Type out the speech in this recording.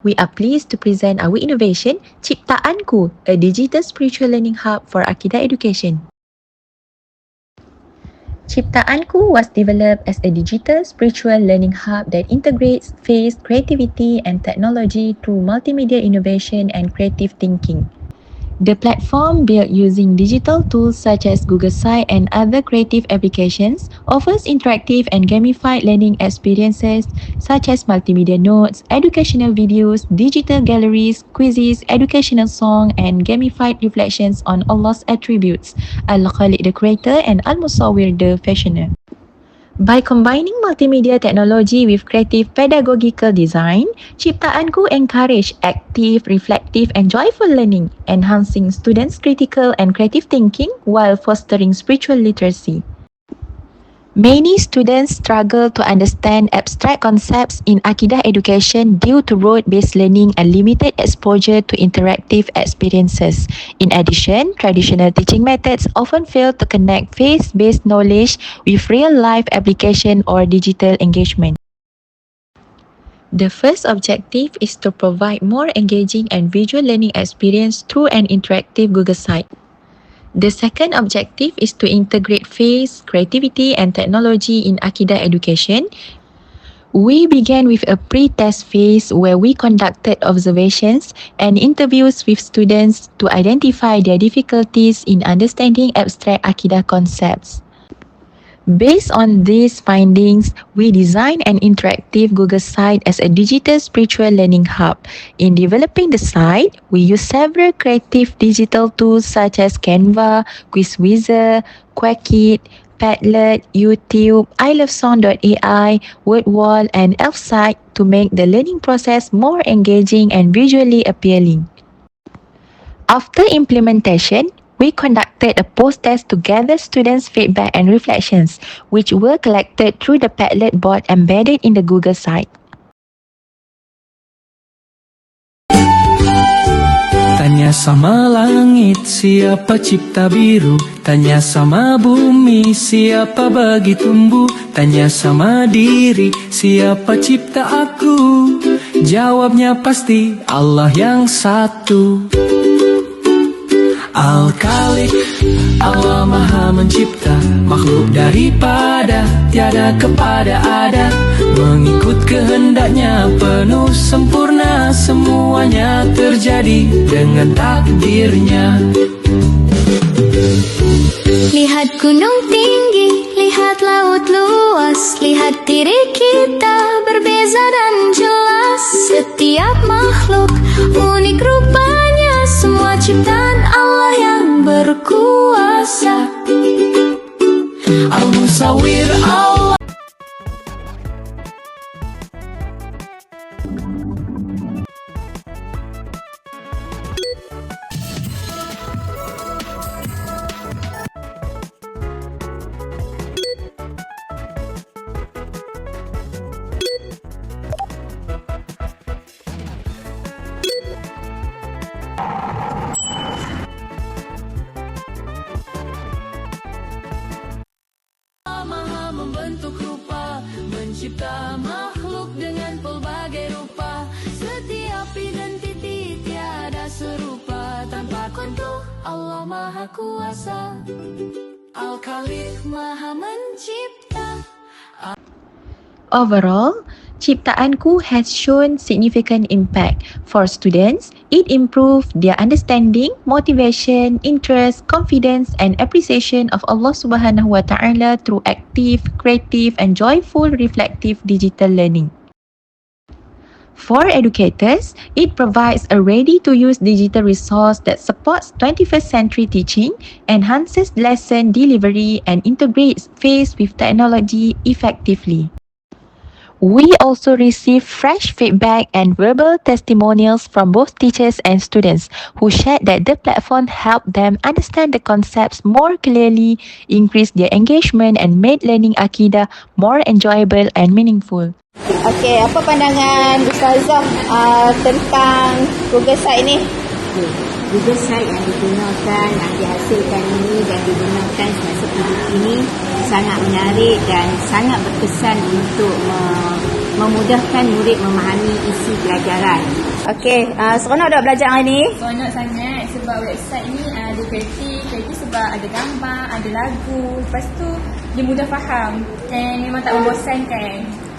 We are pleased to present our innovation, Ciptaanku, a digital spiritual learning hub for Akidah education. Ciptaanku was developed as a digital spiritual learning hub that integrates faith, creativity and technology through multimedia innovation and creative thinking. The platform, built using digital tools such as Google Site and other creative applications, offers interactive and gamified learning experiences such as multimedia notes, educational videos, digital galleries, quizzes, educational song, and gamified reflections on Allah's attributes, Al-Khaliq the Creator and Al-Musawwir the Fashioner. By combining multimedia technology with creative pedagogical design, Ciptaanku encourage active, reflective and joyful learning, enhancing students' critical and creative thinking while fostering spiritual literacy. Many students struggle to understand abstract concepts in Akidah education due to rote-based learning and limited exposure to interactive experiences. In addition, traditional teaching methods often fail to connect faith-based knowledge with real-life application or digital engagement. The first objective is to provide more engaging and visual learning experience through an interactive Google Site. The second objective is to integrate faith, creativity and technology in Akidah education. We began with a pre-test phase where we conducted observations and interviews with students to identify their difficulties in understanding abstract Akidah concepts. Based on these findings, we designed an interactive Google site as a digital spiritual learning hub. In developing the site, we used several creative digital tools such as Canva, Quizwizard, Quackit, Padlet, YouTube, iLoveSong.ai, WordWall and ElfSite to make the learning process more engaging and visually appealing. After implementation, we conducted a post-test to gather students' feedback and reflections, which were collected through the Padlet bot embedded in the Google site. Tanya sama langit siapa cipta biru? Tanya sama bumi siapa bagi tumbuh? Tanya sama diri siapa cipta aku? Jawabnya pasti Allah yang satu Al-Khaliq Allah maha mencipta Makhluk daripada Tiada kepada ada. Mengikut kehendaknya Penuh sempurna Semuanya terjadi Dengan takdirnya. Lihat gunung tinggi, lihat laut luas Lihat diri kita berbeza dan jelas. Setiap makhluk unik rupanya Semua ciptaan pasa. Almusawir al Mencipta makhluk dengan pelbagai rupa. Setiap identiti tiada serupa. Tanpa kontur Allah Maha Kuasa. Al-Khaliq Maha Mencipta. Overall, Ciptaanku has shown significant impact for students. It improved their understanding, motivation, interest, confidence and appreciation of Allah Subhanahu Wa Taala through active, creative and joyful reflective digital learning. For educators, it provides a ready-to-use digital resource that supports 21st century teaching, enhances lesson delivery and integrates faith with technology effectively. We also receive fresh feedback and verbal testimonials from both teachers and students who shared that the platform helped them understand the concepts more clearly, increased their engagement and made learning Akidah more enjoyable and meaningful. Okey, apa pandangan Ustazah uh, tentang Google Site ni? Google Site yang digunakan, yang dihasilkan ini dan digunakan sangat menarik dan sangat berkesan untuk memudahkan murid memahami isi pelajaran. Okey, uh, seronok tak belajar hari ni? Seronok sangat sebab website ni uh, dia kreatif. Kreatif sebab ada gambar, ada lagu. Lepas tu dia mudah faham. And memang tak membosankan.